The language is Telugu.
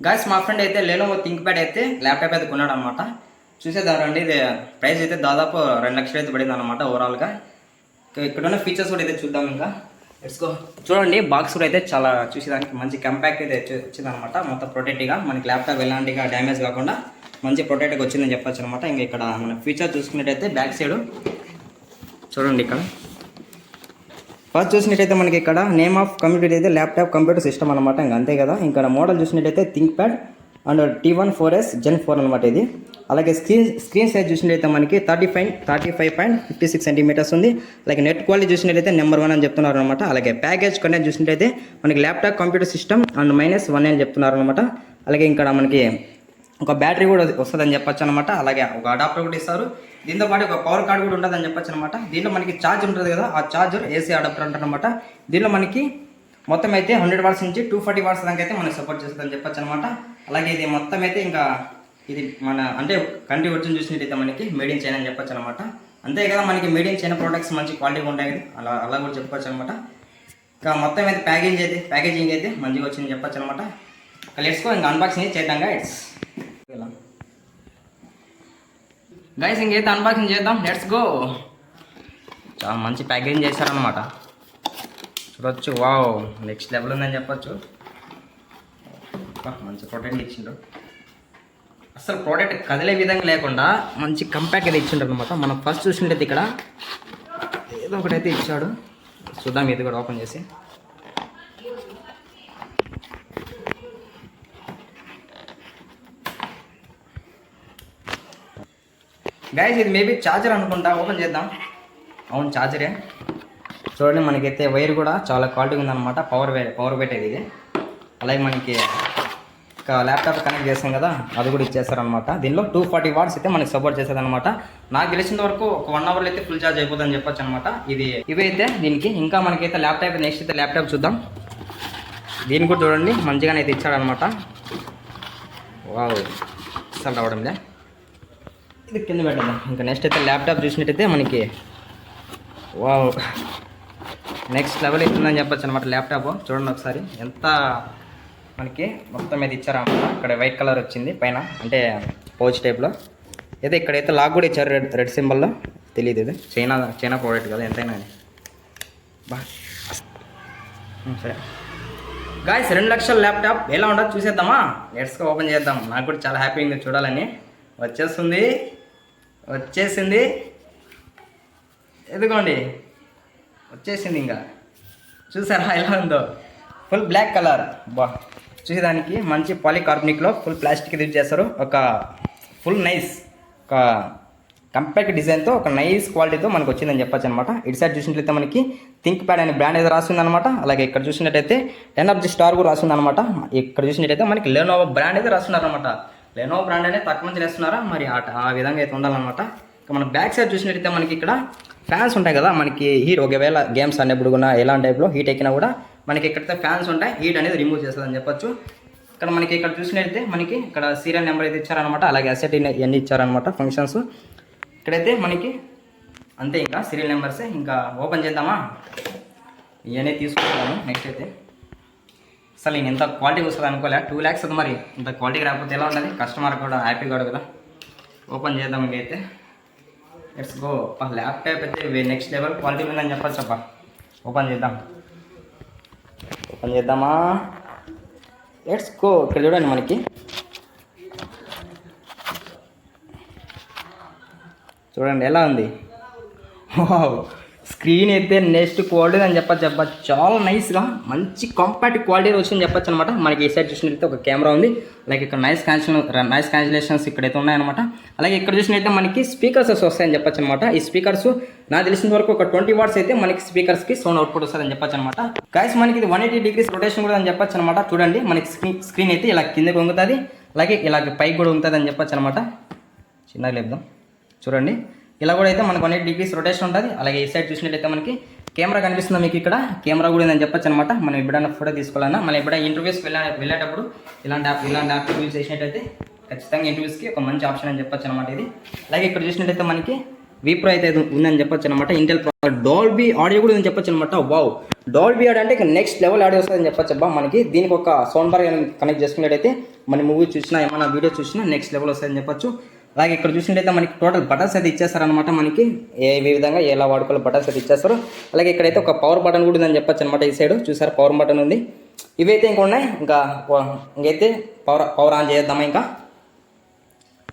గాయస్ మా ఫ్రెండ్ అయితే లెనోవో థింక్ ప్యాడ్ అయితే ల్యాప్టాప్ అయితే కొన్నాడు అనమాట చూసేదారండి ఇది ప్రైస్ అయితే దాదాపు రెండు లక్షలు అయితే పడింది అనమాట ఓవరాల్గా ఇక్కడ ఉన్న ఫీచర్స్ కూడా అయితే చూద్దాం ఇంకా. ఎట్స్కో చూడండి బాక్స్ కూడా అయితే చాలా చూసేదానికి మంచి కంపాక్ట్ అయితే వచ్చిందనమాట మొత్తం ప్రొటెక్ట్గా మనకి ల్యాప్టాప్ ఎలాంటిగా డ్యామేజ్ కాకుండా మంచి ప్రొటెక్ట్గా వచ్చిందని చెప్పొచ్చు అనమాట ఇంకా ఇక్కడ మన ఫీచర్ చూసుకున్నట్టయితే బ్యాక్ సైడ్ చూడండి ఇక్కడ. ఫస్ట్ చూసినట్టయితే మనకి ఇక్కడ నేమ్ ఆఫ్ కంప్యూటర్ అయితే ల్యాప్టాప్ కంప్యూటర్ సిస్టమ్ అనమాట ఇంకా అంతే కదా. ఇంకా మోడల్ చూసినట్టయితే ThinkPad and T one four S gen four అనమాట ఇది. అలాగే స్క్రీన్ స్క్రీన్ సైజ్ చూసినట్టయితే మనకి thirty five thirty five point fifty six centimetres ఉంది. అలాగే నెట్ క్వాలిటీ చూసినట్టయితే నెంబర్ వన్ అని చెప్తున్నారు అనమాట అలాగే ప్యాకేజ్ కంటెంట్ చూసినట్టయితే మనకి laptop computer system and minus one అని చెప్తున్నారు అనమాట అలాగే ఇక్కడ మనకి ఒక బ్యాటరీ కూడా వస్తుందని చెప్పొచ్చు అనమాట అలాగే ఒక అడాప్టర్ కూడా ఇస్తారు. దీంతో పాటు ఒక పవర్ కార్డ్ కూడా ఉంటుందని చెప్పొచ్చు అనమాట దీంట్లో మనకి ఛార్జ్ ఉంటుంది కదా ఆ ఛార్జర్ ఏసీ అడాప్టర్ అంటారనమాట దీంట్లో మనకి మొత్తం అయితే హండ్రెడ్ వాట్స్ నుంచి టూ ఫార్టీ వాట్స్ దాకా అయితే మనకి సపోర్ట్ చేస్తుందని చెప్పొచ్చు అనమాట అలాగే ఇది మొత్తం అయితే ఇంకా ఇది మన అంటే కంట్రీ ఒరిజిన్ చూసినట్టయితే మనకి మేడ్ ఇన్ చైనా అని చెప్పొచ్చు అనమాట అంతే కదా మనకి మేడ్ ఇన్ చైనా ప్రోడక్ట్స్ మంచి క్వాలిటీగా ఉంటాయి కదా అలా అలా కూడా చెప్పుకోవచ్చు అనమాట ఇంకా మొత్తం అయితే ప్యాకేజింగ్ అయితే ప్యాకేజింగ్ అయితే మంచిగా వచ్చిందని చెప్పొచ్చు అనమాట లెట్స్కో ఇంకా అన్బాక్సింగ్ చేద్దాం గైడ్స్ గైస్ ఇంకైతే అన్బాక్సింగ్ చేద్దాం లెట్స్ గో చాలా మంచి ప్యాకేజింగ్ చేశారనమాట చూడొచ్చు వావ్ నెక్స్ట్ లెవెల్ ఉందని చెప్పొచ్చు. మంచి ప్రోడక్ట్ ఇచ్చిండు అసలు ప్రోడక్ట్ కదిలే విధంగా లేకుండా మంచి కంపాక్ట్ అయితే ఇచ్చిండు అనమాట మనం ఫస్ట్ చూసినట్టయితే ఇక్కడ. ఏదో ఒకటైతే ఇచ్చాడు. చూద్దాం ఇది కూడా ఓపెన్ చేసి. గైస్ ఇది మేబీ ఛార్జర్ అనుకుంటా. ఓపెన్ చేద్దాం. అవును ఛార్జరే చూడండి మనకైతే వైర్ కూడా చాలా క్వాలిటీ ఉందన్నమాట. పవర్ పవర్ పెట్టేది ఇది. అలాగే మనకి ఒక ల్యాప్టాప్ కనెక్ట్ చేసాం కదా అది కూడా ఇచ్చేస్తారనమాట దీనిలో టూ ఫార్టీ వాట్స్ అయితే మనకి సపోర్ట్ చేసేదనమాట నాకు తెలిసిన వరకు ఒక వన్ అవర్లో అయితే ఫుల్ ఛార్జ్ అయిపోతుందని చెప్పొచ్చు అనమాట ఇది ఇవైతే దీనికి. ఇంకా మనకైతే ల్యాప్టాప్ నెక్స్ట్ అయితే ల్యాప్టాప్ చూద్దాం. దీన్ని కూడా చూడండి మంచిగానే అయితే ఇచ్చాడనమాట వావ్ అసలు రావడంలే. ఇది కింద పెట్టండి ఇంకా నెక్స్ట్ అయితే ల్యాప్టాప్ చూసినట్టయితే మనకి వావ్ నెక్స్ట్ లెవెల్ ఇస్తుందని చెప్పచ్చు అనమాట ల్యాప్టాప్ చూడండి ఒకసారి. ఎంత మనకి మొత్తం మీద ఇచ్చారన్నమాట ఇక్కడ వైట్ కలర్ వచ్చింది పైన అంటే పౌచ్ టైప్లో అయితే ఇక్కడైతే లాక్ కూడా ఇచ్చారు రెడ్ రెడ్ సింబల్లో తెలియదు ఇది. చైనా చైనా ప్రోడక్ట్ కదా ఎంతైనా అని. బా. సరే. గాయస్ రెండు లక్షల ల్యాప్టాప్ ఎలా ఉండదు చూసేద్దామా? లెట్స్గా ఓపెన్ చేద్దాం. నాకు కూడా చాలా హ్యాపీగా ఉంది చూడాలని. వచ్చేస్తుంది. వచ్చేసింది. ఎదుగోండి. వచ్చేసింది ఇంకా. చూసారా ఎలా ఉందో? ఫుల్ బ్లాక్ కలర్ బా. చూసేదానికి మంచి పాలికార్బనిక్లో ఫుల్ ప్లాస్టిక్ యూజ్ చేస్తారు. ఒక ఫుల్ నైస్ ఒక కంపాక్ట్ డిజైన్తో ఒక నైస్ క్వాలిటీతో మనకు వచ్చిందని చెప్పచ్చు అనమాట ఇటు సైడ్ చూసినట్లయితే మనకి థింక్ ప్యాడ్ అనే బ్రాండ్ అయితే రాస్తుంది అనమాట అలాగే ఇక్కడ చూసినట్టయితే టెన్ ఆఫ్ ది స్టార్ కూడా రాస్తుంది అనమాట ఇక్కడ చూసినట్టయితే మనకి లెనోవో బ్రాండ్ అయితే రాస్తున్నారు లెనో బ్రాండ్ అనేది తక్కువ మంది వేస్తున్నారా మరి ఆ ఆ విధంగా అయితే ఉండాలన్నమాట. ఇక మన బ్యాక్ సైడ్ చూసినట్టయితే మనకి ఇక్కడ ఫ్యాన్స్ ఉంటాయి కదా మనకి హీట్ ఒకవేళ గేమ్స్ అనేప్పుడు కూడా ఎలాంటి టైప్లో హీట్ ఎక్కినా కూడా మనకి ఇక్కడైతే ఫ్యాన్స్ ఉంటాయి. హీట్ అనేది రిమూవ్ చేస్తుందని చెప్పొచ్చు. ఇక్కడ మనకి ఇక్కడ చూసినట్టయితే మనకి ఇక్కడ సీరియల్ నెంబర్ అయితే ఇచ్చారనమాట అలాగే అసెట్ ఇవన్నీ ఇచ్చారనమాట ఫంక్షన్స్ ఇక్కడైతే మనకి అంతే ఇంకా సీరియల్ నెంబర్సే ఇంకా ఓపెన్ చేద్దామా? ఇవన్నీ తీసుకుంటాను నెక్స్ట్ అయితే. అసలు నేను ఇంత క్వాలిటీ వస్తుంది అనుకోలే. టూ ల్యాక్స్ ఉంది మరి. ఇంత క్వాలిటీ రాకపోతే ఎలా ఉంటుంది? కస్టమర్ కూడా హ్యాపీ కాదు కదా ఓపెన్ చేద్దాం ఇదైతే ఇట్స్ గో ల్యాప్టాప్ అయితే నెక్స్ట్ లెవెల్ క్వాలిటీ ఉందని చెప్పచ్చు అప్ప ఓపెన్ చేద్దాం. ఓపెన్ చేద్దామా? లెట్స్ గో ఇక్కడ చూడండి మనకి. చూడండి ఎలా ఉంది? స్క్రీన్ అయితే నెక్స్ట్ క్వాలిటీ అని చెప్పచ్చు చెప్పచ్చు. చాలా నైస్గా మంచి కాంపాక్ట్ క్వాలిటీ వచ్చిందని చెప్పచ్చు అనమాట. మనకి ఈ సైడ్ చూసినట్లయితే ఒక కెమెరా ఉంది. లైక్ ఇక్కడ నైస్ క్యాన్సిల్ నైస్ క్యాన్సిలేషన్స్ ఇక్కడైతే ఉన్నాయన్నమాట. అలాగే ఇక్కడ చూసినట్లయితే మనకి స్పీకర్స్ వస్తాయని చెప్పచ్చు అనమాట. ఈ స్పీకర్స్ నాకు తెలిసిన వరకు ఒక ట్వంటీ వాట్స్ అయితే మనకి స్పీకర్స్కి సౌండ్ అవుట్పుట్ వస్తుందని చెప్పచ్చు అనమాట. గైస్ మనకి ఇది వన్ ఎయిటీ డిగ్రీస్ రొటేషన్ కూడా అని చెప్పొచ్చు అనమాట. చూడండి మనకి స్క్రీన్ స్క్రీన్ అయితే ఇలా కిందకి వంగుతుంది. అలాగే ఇలా పైకి కూడా ఉంటుంది అని చెప్పచ్చు అనమాట. చిన్నగా లేపుదాం. చూడండి. ఇలా కూడా అయితే మనకు వన్ ఎయిట్ డిగ్రీస్ రొటేషన్ ఉంటుంది. అలాగే ఈ సైడ్ చూసినట్లయితే మనకి కెమెరా కనిపిస్తుంది మీకు ఇక్కడ. కెమెరా కూడా ఉందని చెప్పొచ్చు అనమాట మనం ఎప్పుడైనా ఫోటో తీసుకోవాలన్నా మనం ఎప్పుడైనా ఇంటర్వ్యూస్కి వెళ్ళే వెళ్ళేటప్పుడు ఇలాంటి యాప్ ఇలాంటి యాప్ యూజ్ చేసినట్టయితే ఖచ్చితంగా ఇంటర్వ్యూస్కి ఒక మంచి ఆప్షన్ అని చెప్పొచ్చు అనమాట ఇది. అలాగే ఇక్కడ చూసినట్టయితే మనకి విప్రో అయితే ఉందని చెప్పొచ్చు అనమాట ఇంటెల్ డాల్బీ ఆడియో కూడా ఉందని చెప్పొచ్చు అనమాట వావ్ డాల్బీ ఆడియో అంటే నెక్స్ట్ లెవెల్ ఆడియో వస్తుందని చెప్పొచ్చు. అబ్బా మనకి దీనికి ఒక సౌండ్ బార్ కనెక్ట్ చేసుకున్నట్టయితే మన మూవీ చూసినా ఏమైనా వీడియో చూసినా నెక్స్ట్ లెవెల్ వస్తుందని చెప్పొచ్చు. అలాగే ఇక్కడ చూసినట్టయితే మనకి టోటల్ బటన్స్ అయితే ఇచ్చేస్తారనమాట మనకి. ఏ విధంగా ఎలా వాడుకోవాలి బటన్స్ అయితే ఇచ్చేస్తారు. అలాగే ఇక్కడైతే ఒక పవర్ బటన్ కూడా ఉందని చెప్పొచ్చు అనమాట ఈ సైడ్ చూసారు పవర్ బటన్ ఉంది. ఇవైతే ఇంకా ఉన్నాయి ఇంకా ఇంకైతే పవర్ పవర్ ఆన్ చేద్దామా ఇంకా?